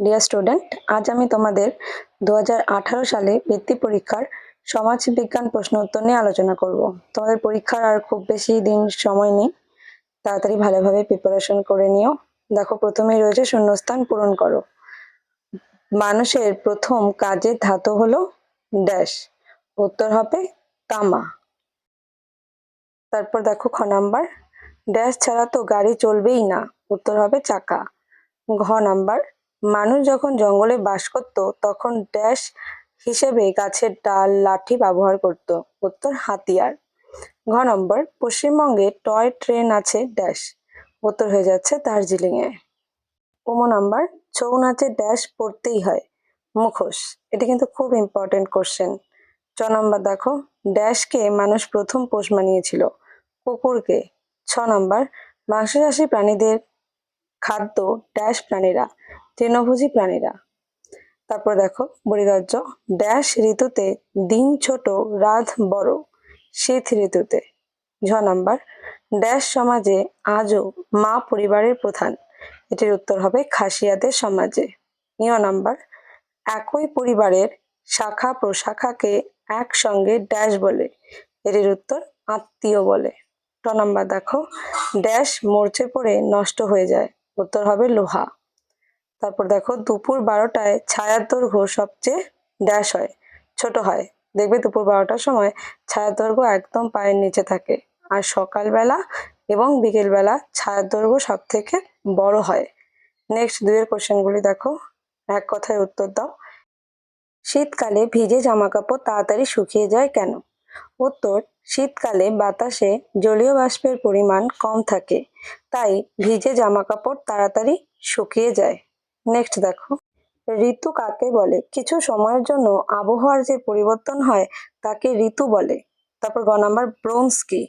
Dear student আজ আমি তোমাদের দু হাজার আঠারো সালে বৃত্তি পরীক্ষার সমাজ বিজ্ঞান প্রশ্ন উত্তর নিয়ে আলোচনা করব। তোমাদের পরীক্ষার আর খুব বেশি দিন সময় নেই। তাড়াতাড়ি ভালোভাবে প্রিপারেশন করে নিও। দেখো, প্রথমেই রয়েছে শূন্যস্থান পূরণ করো। মানুষের প্রথম কাজের ধাতু হলো ড্যাশ উত্তর হবে তামা। তারপর দেখো খ নাম্বার। ড্যাশ ছাড়া তো গাড়ি চলবেই না। উত্তর হবে চাকা। ঘ নাম্বার। মানুষ যখন জঙ্গলে বাস করত, তখন ড্যাশ হিসেবে গাছের ডাল, লাঠি ব্যবহার করত। উত্তর হাতিয়ার। ঘ নম্বর, পশ্চিমবঙ্গে টয় ট্রেন আছে ড্যাশ। উত্তর হয়ে যাচ্ছে দার্জিলিং এ উম নাম্বার ছৌ নাচে ড্যাশ পড়তেই হয়। মুখোশ। এটা কিন্তু খুব ইম্পর্টেন্ট কোশ্চেন ছ নম্বর দেখো, ড্যাশকে মানুষ প্রথম পোষ মানিয়েছিল। কুকুরকে। ছ নম্বর, মাংসচাষী প্রাণীদের খাদ্য ড্যাশ প্রাণীরা। তৃণভোজী প্রাণীরা। তারপর দেখো পরিগার্য ড্যাশ ঋতুতে দিন ছোট, রাত বড়, শীত ঋতুতে। ঝ নাম্বার, ড্যাশ সমাজে আজও মা পরিবারের প্রধান। এটির উত্তর হবে খাসিয়াদের সমাজে। ইয় নাম্বার, একই পরিবারের শাখা প্রশাখাকে একসঙ্গে ড্যাশ বলে। এটির উত্তর আত্মীয় বলে। ট নাম্বার দেখো, ড্যাশ মরচে পড়ে নষ্ট হয়ে যায়। উত্তর হবে লোহা। তারপর দেখো দুপুর বারোটায় ছায়ার দৈর্ঘ্য সবচেয়ে ড্যাশ হয়, ছোট হয়। দেখবে দুপুর বারোটার সময় ছায়ার দৈর্ঘ্য একদম পায়ের নিচে থাকে। আর সকালবেলা এবং বিকেলবেলা ছায়ার দৈর্ঘ্য সব থেকে বড় হয়। নেক্সট দুয়ের কোশ্চেনগুলি দেখো, এক কথায় উত্তর দাও। শীতকালে ভিজে জামা কাপড় তাড়াতাড়ি শুকিয়ে যায় কেন? উত্তর, শীতকালে বাতাসে জলীয় বাষ্পের পরিমাণ কম থাকে, তাই ভিজে জামা কাপড় তাড়াতাড়ি শুকিয়ে যায়। নেক্সট দেখো। ঋতু কাকে বলে? কিছু সময়ের জন্য আবহাওয়ার যে পরিবর্তন হয়, তাকে ঋতু বলে। তারপর গ নাম্বার, ব্রোঞ্জ কি?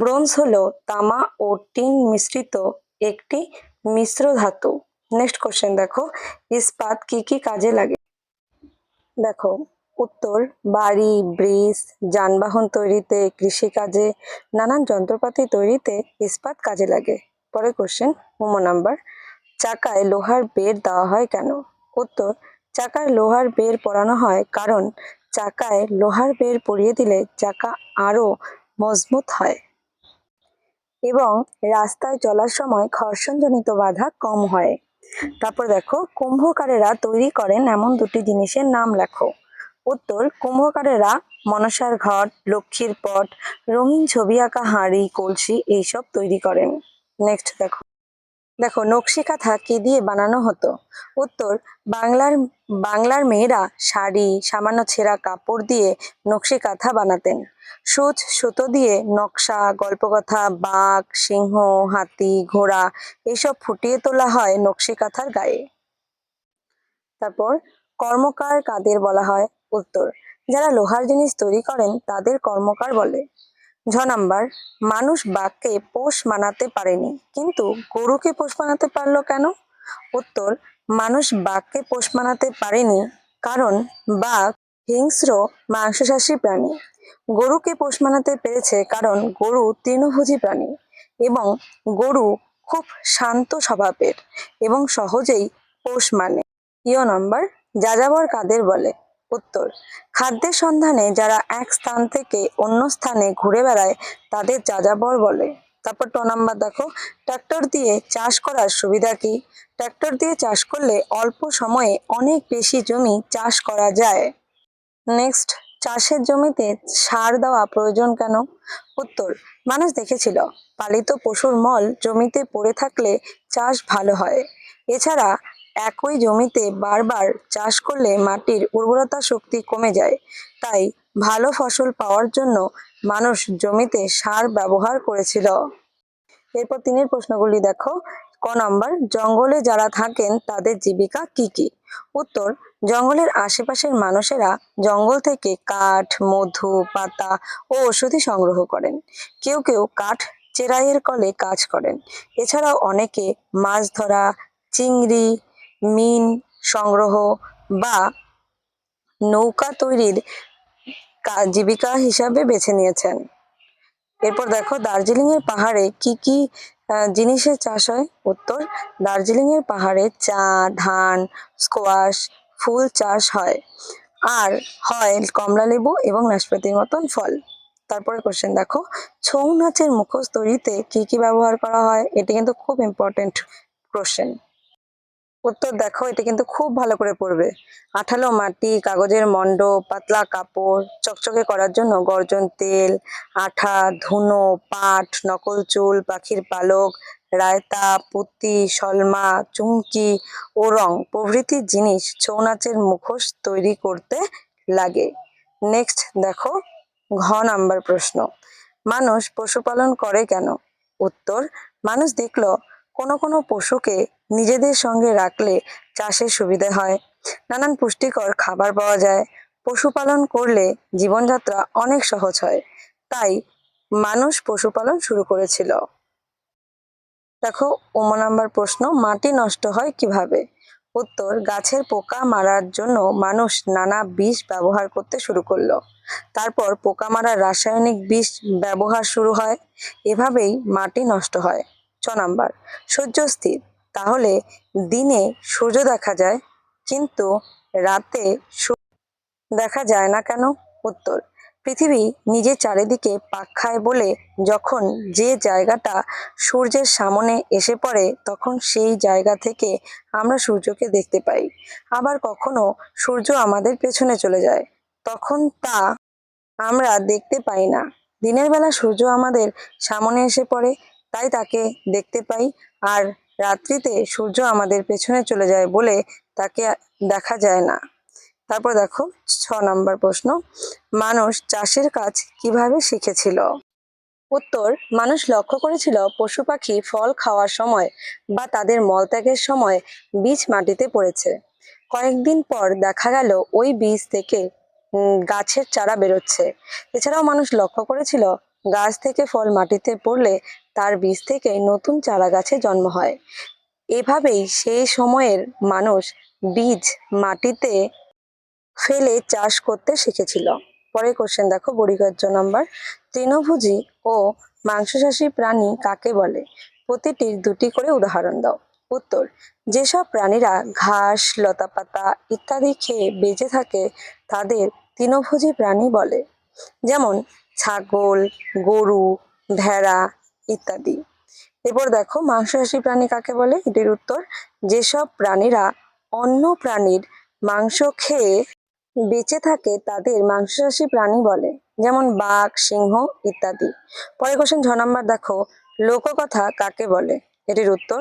ব্রোঞ্জ হলো তামা ও টিন মিশ্রিত একটি মিশ্র ধাতু। নেক্সট কোশ্চেন দেখো। ইস্পাত কি কি কাজে লাগে? দেখো, উত্তর, বাড়ি, ব্রিজ, যানবাহন তৈরিতে, কৃষিকাজে, নানান যন্ত্রপাতি তৈরিতে ইস্পাত কাজে লাগে। পরে কোশ্চেন মোমো নাম্বার চাকায় লোহার বের দেওয়া হয় কেন? উত্তর, চাকায় লোহার বের পরানো হয় কারণ চাকায় লোহার বের পরিয়ে দিলে চাকা আরও মজবুত হয় এবং রাস্তায় চলার সময় ঘর্ষণজনিত বাধা কম হয়। তারপর দেখো, কুম্ভকারেরা তৈরি করেন এমন দুটি জিনিসের নাম লেখো। উত্তর, কুম্ভকারেরা মনসার ঘট লক্ষ্মীর পট, রঙিন ছবি আঁকা হাঁড়ি, কলসি এইসব তৈরি করেন। নেক্সট দেখো। দেখো, নকশি কাঁথা কি দিয়ে বানানো হতো? উত্তর, বাংলার বাংলার মেয়েরা শাড়ি, সামান্য ছেঁড়া কাপড় দিয়ে নকশি কাঁথা বানাতেন। সুচ, সুতো দিয়ে নকশা, গল্পকথা, বাঘ, সিংহ, হাতি, ঘোড়া, এসব ফুটিয়ে তোলা হয় নকশি কাঁথার গায়ে। তারপর, কর্মকার কাদের বলা হয়? উত্তর, যারা লোহার জিনিস তৈরি করেন তাদের কর্মকার বলে। ঝ নাম্বার, মানুষ বাঘকে পোষ মানাতে পারেনি, কিন্তু গরুকে পোষ মানাতে পারল কেন? উত্তর, মানুষ বাঘকে পোষ মানাতে পারেনি, কারণ বাঘ হিংস্র মাংসশাসী প্রাণী। গরুকে পোষ মানাতে পেরেছে কারণ গরু তৃণভোজী প্রাণী এবং গরু খুব শান্ত স্বভাবের এবং সহজেই পোষ মানে। ইয় নম্বর, যাযাবর কাদের বলে? উত্তর। খাদ্যের সন্ধানে যারা এক স্থান থেকে অন্য স্থানে ঘুরে বেড়ায়, তাদের যাযাবর বলে। তারপর ট নাম্বার দেখো ট্র্যাক্টর দিয়ে চাষ করার সুবিধা কি? ট্র্যাক্টর দিয়ে চাষ করলে অল্প সময়ে অনেক বেশি জমি চাষ করা যায়। নেক্সট, চাষের জমিতে সার দেওয়া প্রয়োজন কেন? উত্তর, মানুষ দেখেছিল, পালিত পশুর মল জমিতে পড়ে থাকলে চাষ ভালো হয়। এছাড়া একই জমিতে বারবার চাষ করলে মাটির উর্বরতা শক্তি কমে যায়। তাই ভালো ফসল পাওয়ার জন্য মানুষ জমিতে সার ব্যবহার করেছিল। এরপর তিনের প্রশ্নগুলি দেখো। ক নম্বর, জঙ্গলে যারা থাকেন তাদের জীবিকা কি কি? উত্তর, জঙ্গলের আশেপাশের মানুষেরা জঙ্গল থেকে কাঠ, মধু, পাতা ও ওষুধি সংগ্রহ করেন। কেউ কেউ কাঠ চেরাইয়ের কলে কাজ করেন। এছাড়াও অনেকে মাছ ধরা, চিংড়ি মিন সংগ্রহ বা নৌকা তৈরির জীবিকা হিসাবে বেছে নিয়েছেন। এরপর দেখো দার্জিলিং এর পাহাড়ে কি কি জিনিসের চাষ হয়? উত্তর দার্জিলিং এর পাহাড়ে চা, ধান, স্কোয়াশ, ফুল চাষ হয়। আর হয় কমলা লেবু এবং নাশপাতির মতন ফল। তারপরে কোশ্চেন দেখো, ছৌ নাচের মুখোশ তৈরিতে কি কি ব্যবহার করা হয়? এটি কিন্তু খুব ইম্পর্টেন্ট কোশ্চেন উত্তর দেখো এটা কিন্তু খুব ভালো করে পড়বে। আঠালো মাটি, কাগজের মণ্ড পাতলা কাপড়, চকচকে করার জন্য গর্জন তেল, আঠা, ধুনো, পাট, নকল চুল, পাখির পালক, রায়তা, পুঁতি সলমা চুমকি ও রং প্রভৃতি জিনিস ছৌ নাচের মুখোশ তৈরি করতে লাগে। নেক্সট দেখো, ঘ নাম্বার প্রশ্ন। মানুষ পশুপালন করে কেন? উত্তর, মানুষ দেখল কোনো কোনো পশুকে নিজেদের সঙ্গে রাখলে চাষের সুবিধে হয়। নানান পুষ্টিকর খাবার পাওয়া যায়। পশুপালন করলে জীবনযাত্রা অনেক সহজ হয়। তাই মানুষ পশুপালন শুরু করেছিল। দেখো, ওম নাম্বার প্রশ্ন, মাটি নষ্ট হয় কীভাবে? উত্তর, গাছের পোকা মারার জন্য মানুষ নানা বিষ ব্যবহার করতে শুরু করল। তারপর পোকা মারার রাসায়নিক বিষ ব্যবহার শুরু হয়। এভাবেই মাটি নষ্ট হয়। ছ নাম্বার। সূর্য স্থির, তাহলে দিনে সূর্য দেখা যায়, কিন্তু রাতে দেখা যায় না কেন? উত্তর, পৃথিবী নিজের চারিদিকে পাক খায় বলে যখন যে জায়গাটা সূর্যের সামনে এসে পড়ে, তখন সেই জায়গা থেকে আমরা সূর্যকে দেখতে পাই। আবার কখনো সূর্য আমাদের পেছনে চলে যায়, তখন তা আমরা দেখতে পাই না। দিনের বেলা সূর্য আমাদের সামনে এসে পড়ে তাই তাকে দেখতে পাই আর রাত্রিতে সূর্য আমাদের পেছনে চলে যায় বলে তাকে দেখা যায় না। তারপর দেখো ছ নম্বর প্রশ্ন, মানুষ চাষের কাজ কীভাবে শিখেছিল? উত্তর, মানুষ লক্ষ্য করেছিল পশু পাখি ফল খাওয়ার সময় বা তাদের মলত্যাগের সময় বীজ মাটিতে পড়েছে। কয়েকদিন পর দেখা গেল ওই বীজ থেকে গাছের চারা বেরোচ্ছে। এছাড়াও মানুষ লক্ষ্য করেছিল গাছ থেকে ফল মাটিতে পড়লে তার বীজ থেকে নতুন চারা গাছে জন্ম হয়। এভাবেই সেই সময়ের মানুষ বীজ মাটিতে ফেলে চাষ করতে শিখেছিল। পরে কোশ্চেন দেখো বড়িগজ্জ নম্বর তৃণভোজী ও মাংসশাসী প্রাণী কাকে বলে? প্রতিটির দুটি করে উদাহরণ দাও। উত্তর, যেসব প্রাণীরা ঘাস, লতাপাতা ইত্যাদি খেয়ে বেঁচে থাকে, তাদের তৃণভোজী প্রাণী বলে। যেমন ছাগল, গরু, ভেড়া ইত্যাদি। এরপর দেখো মাংসাশী প্রাণী কাকে বলে? এটির উত্তর, যেসব প্রাণীরা অন্য প্রাণীর মাংস খেয়ে বেঁচে থাকে, তাদের মাংসাশী প্রাণী বলে, যেমন বাঘ, সিংহ ইত্যাদি। পরে কোশ্চেন ছ নম্বর দেখো, লোককথা কাকে বলে? এটির উত্তর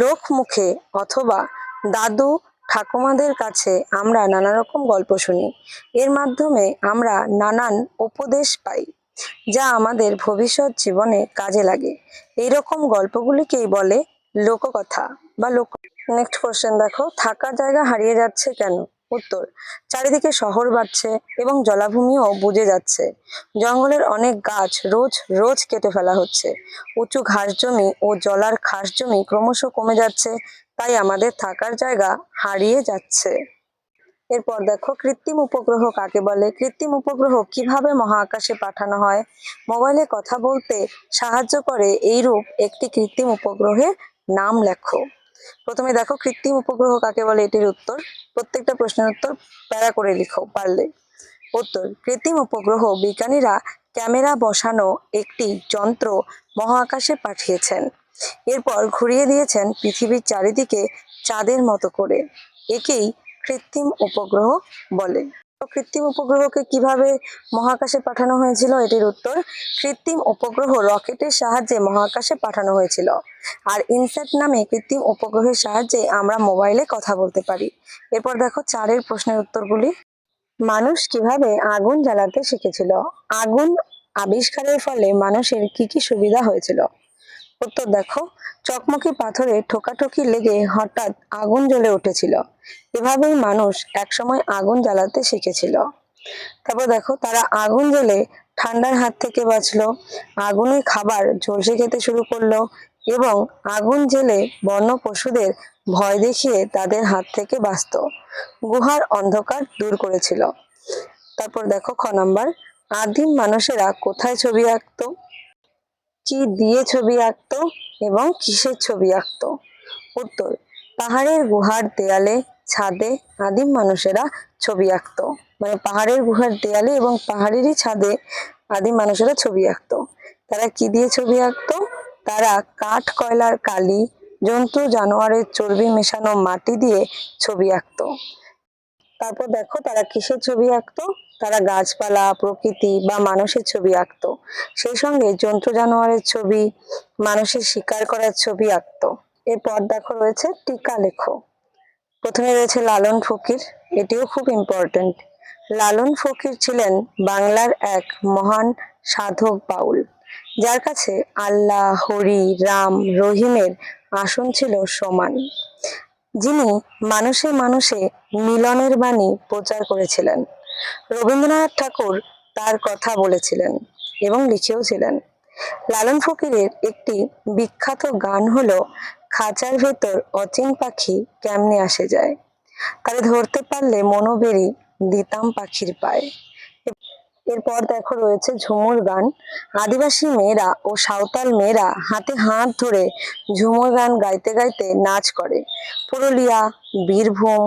লোক মুখে অথবা দাদু ঠাকুমাদের কাছে আমরা নানা রকম গল্প শুনি। এর মাধ্যমে আমরা নানান উপদেশ পাই। যা আমাদের ভবিষ্যৎ জীবনে কাজে লাগে। এইরকম গল্পগুলিকেই বলে লোককথা বা লোক নেক্সট কোশ্চেন দেখো, থাকার জায়গা হারিয়ে যাচ্ছে কেন? উত্তর, চারিদিকে শহর বাড়ছে এবং জলাভূমিও বুঝে যাচ্ছে। জঙ্গলের অনেক গাছ রোজ রোজ কেটে ফেলা হচ্ছে। উঁচু ঘাস জমি ও জলার খাস জমি ক্রমশ কমে যাচ্ছে, তাই আমাদের থাকার জায়গা হারিয়ে যাচ্ছে। এরপর দেখো, কৃত্রিম উপগ্রহ কাকে বলে? কৃত্রিম উপগ্রহ কীভাবে মহাকাশে পাঠানো হয়? মোবাইলে কথা বলতে সাহায্য করে এইরূপ একটি কৃত্রিম উপগ্রহের নাম লেখো। প্রথমে দেখো, কৃত্রিম উপগ্রহ কাকে বলে? এটির উত্তর, প্রত্যেকটা প্রশ্নের উত্তর প্যারা করে লিখো পারলে। উত্তর, কৃত্রিম উপগ্রহ বিজ্ঞানীরা ক্যামেরা বসানো একটি যন্ত্র মহাকাশে পাঠিয়েছেন। এরপর ঘুরিয়ে দিয়েছেন পৃথিবীর চারিদিকে চাঁদের মতো করে। একেই কৃত্রিম উপগ্রহ বলে। কৃত্রিম উপগ্রহকে কীভাবে মহাকাশে পাঠানো হয়েছিল এটির উত্তর, কৃত্রিম উপগ্রহ রকেটের সাহায্যে মহাকাশে পাঠানো হয়েছিল। আর ইনস্যাট নামে কৃত্রিম উপগ্রহের সাহায্যে আমরা মোবাইলে কথা বলতে পারি। এরপর দেখো চারের প্রশ্নের উত্তরগুলি। মানুষ কীভাবে আগুন জ্বালাতে শিখেছিল? আগুন আবিষ্কারের ফলে মানুষের কি কি সুবিধা হয়েছিল? উত্তর দেখো, চকমকি পাথরে ঠোকাঠুকি লেগে হঠাৎ আগুন জ্বলে উঠেছিল। এভাবেই মানুষ একসময় আগুন জ্বালাতে শিখেছিল। তারপর দেখো, তারা আগুন জ্বলে ঠান্ডার হাত থেকে বাঁচলো, আগুনে খাবার ঝলসে খেতে শুরু করল এবং আগুন জেলে বন্য পশুদের ভয় দেখিয়ে তাদের হাত থেকে বাঁচত। গুহার অন্ধকার দূর করেছিল। তারপর দেখো, খ নাম্বার, আদিম মানুষেরা কোথায় ছবি আঁকতো? কি দিয়ে ছবি আঁকতো এবং কিসের ছবি আঁকতো? উত্তর, পাহাড়ের গুহার দেয়ালে, ছাদে আদিম মানুষেরা ছবি আঁকতো। মানে পাহাড়ের গুহার দেয়ালে এবং পাহাড়েরই ছাদে আদিম মানুষেরা ছবি আঁকতো। তারা কি দিয়ে ছবি আঁকতো? তারা কাঠ কয়লার কালি, জন্তু, জানোয়ারের চর্বি মেশানো মাটি দিয়ে ছবি আঁকতো। তারপর দেখো তারা কিসের ছবি আঁকতো? তারা গাছপালা, প্রকৃতি বা মানুষের ছবি আঁকতো। সেই সঙ্গে জন্তু জানোয়ারের ছবি, মানুষের শিকার করার ছবি আঁকতো। এরপর দেখো রয়েছে টিকা লেখো। প্রথমে রয়েছে লালন ফকির, এটিও খুব ইম্পর্ট্যান্ট লালন ফকির ছিলেন বাংলার এক মহান সাধক বাউল, যার কাছে আল্লাহ, হরি, রাম, রহিমের আসন ছিল সমান। যিনি মানুষে মানুষে মিলনের বাণী প্রচার করেছিলেন। রবীন্দ্রনাথ ঠাকুর তার কথা বলেছিলেন এবং লিখেও ছিলেন লালন ফকিরের একটি বিখ্যাত গান হলো, খাঁচার ভেতর অচিন পাখি কেমনে আসে যায়? তারে ধরতে পারলে মনোবেরি দিতাম পাখির পায়। এরপর দেখো রয়েছে ঝুমুর গান। আদিবাসী মেয়েরা ও সাঁওতাল মেয়েরা হাতে হাত ধরে ঝুমুর গান গাইতে গাইতে নাচ করে। পুরুলিয়া, বীরভূম,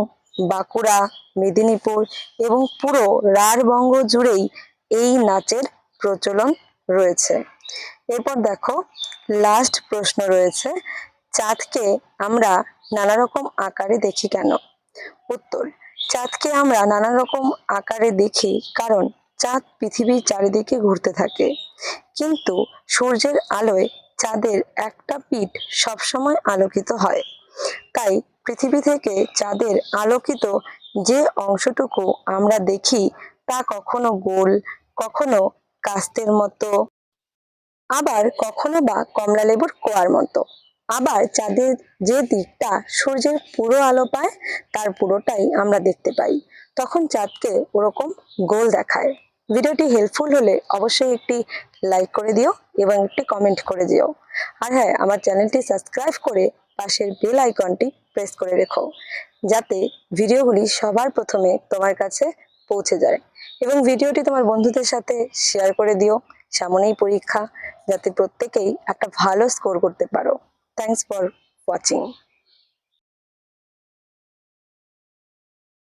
বাঁকুড়া মেদিনীপুর এবং পুরো রাঢ়বঙ্গ জুড়েই এই নাচের প্রচলন রয়েছে। এরপর দেখো লাস্ট প্রশ্ন রয়েছে, চাঁদকে আমরা নানা রকম আকারে দেখি কেন? উত্তর, চাঁদকে আমরা নানা রকম আকারে দেখি কারণ চাঁদ পৃথিবীর চারিদিকে ঘুরতে থাকে। কিন্তু সূর্যের আলোয় চাঁদের একটা পিঠ সবসময় আলোকিত হয়। তাই পৃথিবী থেকে চাঁদের আলোকিত যে অংশটুকু আমরা দেখি তা কখনো গোল, কখনো কাস্তের মতো, আবার কখনো বা কমলা লেবুর কোয়ার মতো। আবার চাঁদের যে দিকটা সূর্যের পুরো আলো পায়, তার পুরোটাই আমরা দেখতে পাই। তখন চাঁদকে ওরকম গোল দেখায়। ভিডিওটি হেল্পফুল হলে অবশ্যই একটি লাইক করে দিও এবং একটি কমেন্ট করে দিও। আর হ্যাঁ আমার চ্যানেলটি সাবস্ক্রাইব করে পাশের বেল আইকনটি প্রেস করে রেখো, যাতে ভিডিওগুলি সবার প্রথমে তোমার কাছে পৌঁছে যায়। এবং ভিডিওটি তোমার বন্ধুদের সাথে শেয়ার করে দিও, সামনেই পরীক্ষা, যাতে প্রত্যেকেই একটা ভালো স্কোর করতে পারো। Thanks for watching